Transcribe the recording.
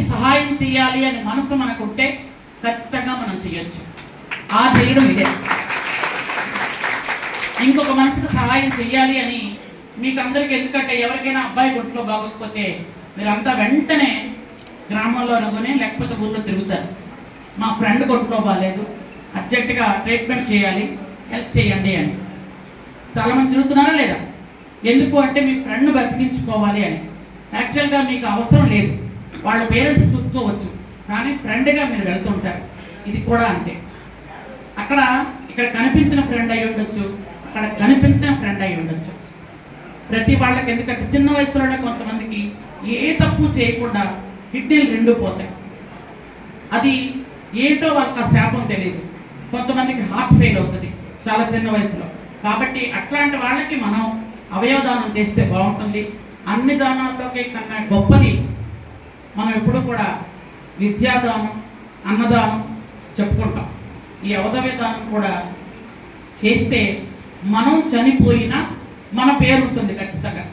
వ్యక్తికి సహాయం చేయాలి అని మనసు మనకుంటే ఖచ్చితంగా మనం చేయొచ్చు. ఆ చేయడం ఇదే. ఇంకొక మనిషికి సహాయం చేయాలి అని మీకు అందరికీ ఎందుకంటే ఎవరికైనా అబ్బాయి గుంట్లో బాగోకపోతే మీరంతా వెంటనే గ్రామంలో అనుకుని లేకపోతే ఊళ్ళో తిరుగుతారు. మా ఫ్రెండ్ కొట్లో బాగాలేదు అర్జెంటుగా ట్రీట్మెంట్ చేయాలి హెల్ప్ చేయండి అని. చాలామంది తిరుగుతున్నారా లేదా? ఎందుకు అంటే మీ ఫ్రెండ్ బతికించుకోవాలి అని. యాక్చువల్గా మీకు అవసరం లేదు. వాళ్ళ పేరెంట్స్ చూసుకోవచ్చు. కానీ ఫ్రెండ్గా మీరు వెళ్తుంటారు. ఇది కూడా అంతే. అక్కడ ఇక్కడ కనిపించిన ఫ్రెండ్ అయి ఉండొచ్చు. అక్కడ కనిపించిన ఫ్రెండ్ అయి ఉండొచ్చు. ప్రతి వాళ్ళకి ఎందుకంటే చిన్న వయసులోనే కొంతమందికి ఏ తప్పు చేయకుండా కిడ్నీలు రెండు పోతాయి. అది ఏంటో వాళ్ళకి ఆ శాపం తెలియదు. కొంతమందికి హార్ట్ ఫెయిల్ అవుతుంది చాలా చిన్న వయసులో. కాబట్టి అట్లాంటి వాళ్ళకి మనం అవయవదానం చేస్తే బాగుంటుంది. అన్ని దానాల్లోకి కన్నా గొప్పది మనం ఎప్పుడు కూడా విద్యాదానం అన్నదానం చెప్పుకుంటాం. ఈ అవధవ్య దానం కూడా చేస్తే మనం చనిపోయినా మన పేరు ఉంటుంది ఖచ్చితంగా.